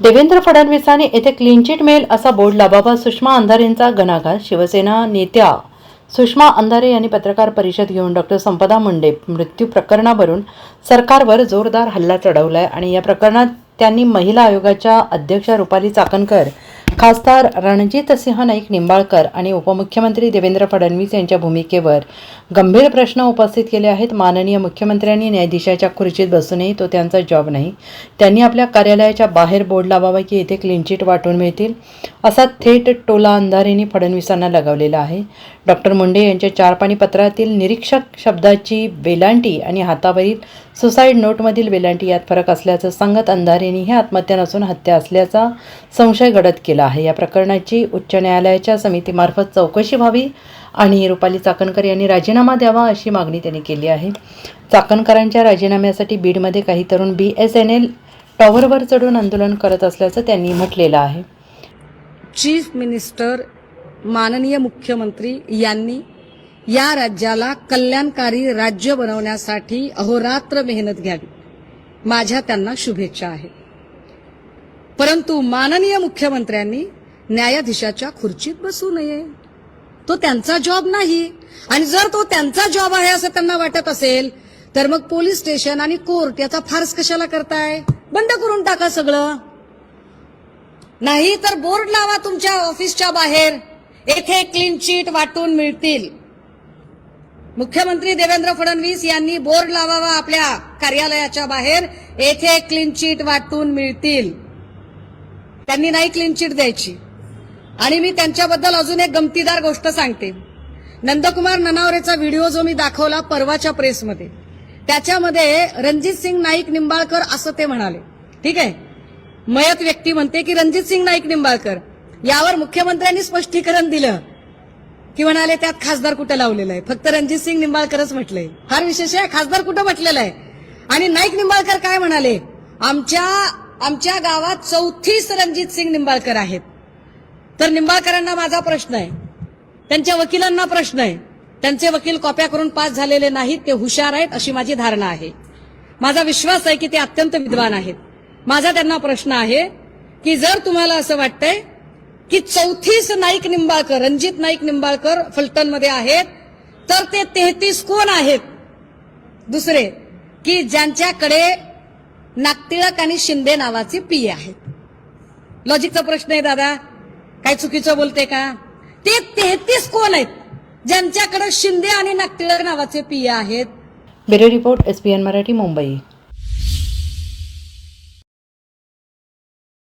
देवेंद्र फडणवीसांनी येथे clean chit मिळेल असा बोर्ड लावावा सुषमा अंधारेंचा गणाघात. शिवसेना नेत्या सुषमा अंधारे यांनी पत्रकार परिषद घेऊन डॉक्टर संपदा मुंडे मृत्यू प्रकरणावरून सरकारवर जोरदार हल्ला चढवला आहे आणि या प्रकरणात त्यांनी महिला आयोगाच्या अध्यक्षा रुपाली चाकणकर खासदार रणजितसिंह नाईक निंबाळकर आणि उपमुख्यमंत्री देवेंद्र फडणवीस यांच्या भूमिकेवर गंभीर प्रश्न उपस्थित केले आहेत. माननीय मुख्यमंत्र्यांनी न्यायाधीशाच्या खुर्चीत बसूनही तो त्यांचा जॉब नाही. त्यांनी आपल्या कार्यालयाच्या बाहेर बोर्ड लावावा की येथे क्लीनचिट वाटून मिळतील असा थेट टोला अंधारीने फडणवीसांना लगावलेला आहे. डॉक्टर मुंडे यांच्या चार पाणी पत्रातील निरीक्षक शब्दाची वेलांटी आणि हातावरील सुसाईड नोटमधील वेलांटी यात फरक असल्याचं सांगत अंधारेने ही आत्महत्या नसून हत्या असल्याचा संशय गडद केला. आहे. या प्रकरणाची उच्च न्यायालयाच्या समितीमार्फत चौकशी व्हावी आणि रुपाली चाकणकर यांनी राजीनामा द्यावा अशी मागणी त्यांनी केली आहे. चाकणकरांच्या राजीनाम्यासाठी बीडमध्ये काही तरुण बी एस एन एल टॉवरवर चढून आंदोलन करत असल्याचं त्यांनी म्हटलेलं आहे. चीफ मिनिस्टर माननीय मुख्यमंत्री यांनी या राज्याला कल्याणकारी राज्य बनवण्यासाठी अहोरात्र मेहनत घ्यावी. माझ्या त्यांना शुभेच्छा आहेत. परंतु माननीय मुख्यमंत्र्यांनी न्यायाधीशाच्या खुर्चीत बसू नये. तो त्यांचा जॉब नाही. आणि जर तो त्यांचा जॉब आहे असं त्यांना वाटत असेल तर मग पोलीस स्टेशन आणि कोर्ट याचा फार्स कशाला करताय? बंद करून टाका सगळं. नाही तर बोर्ड लावा तुमच्या ऑफिसच्या बाहेर. येथे क्लीन चिट वाटून मिळतील. मुख्यमंत्री देवेंद्र फडणवीस यांनी बोर्ड लावावा आपल्या कार्यालयाच्या बाहेर. येथे क्लीन चिट वाटून मिळतील. त्यांनी नाही क्लीन चिट द्यायची. आणि मी त्यांच्याबद्दल अजून एक गमतीदार गोष्ट सांगते. नंदकुमार ननावरेचा व्हिडिओ जो मी दाखवला परवाच्या प्रेसमध्ये त्याच्यामध्ये रणजित सिंग नाईक निंबाळकर असं ते म्हणाले. ठीक आहे? मयत व्यक्ती म्हणते की रणजित सिंग नाईक निंबाळकर यावर मुख्यमंत्र्यांनी स्पष्टीकरण दिलं. की म्हणाले त्यात खासदार कुठं लावलेलं आहे? फक्त रणजित सिंग निंबाळकरच म्हटलंय. फार विशेष आहे खासदार कुठं म्हटलेलं आहे? आणि नाईक निंबाळकर काय म्हणाले? आमच्या आमच्या गावात चौथीस रणजित सिंग निंबाळकर आहेत. तर निंबाळकरांना माझा प्रश्न आहे. त्यांच्या वकिलांना प्रश्न आहे. त्यांचे वकील कॉप्या करून पास झालेले नाहीत ते हुशार आहेत अशी माझी धारणा आहे. माझा विश्वास आहे की ते अत्यंत विद्वान आहेत. माझा त्यांना प्रश्न आहे की जर तुम्हाला असं वाटतंय की चौथीस नाईक निंबाळकर रणजित नाईक निंबाळकर फलटणमध्ये आहेत तर ते तेहतीस कोण आहेत? दुसरे की ज्यांच्याकडे नागतिळक आणि शिंदे नावाचे पी आहेत. लॉजिकचा प्रश्न आहे दादा. काय चुकीचं बोलते का? ते तेहतीस कोण आहेत ज्यांच्याकडे शिंदे आणि नागतिळक नावाचे पी आहेत. Bureau report S P N Marathi Mumbai.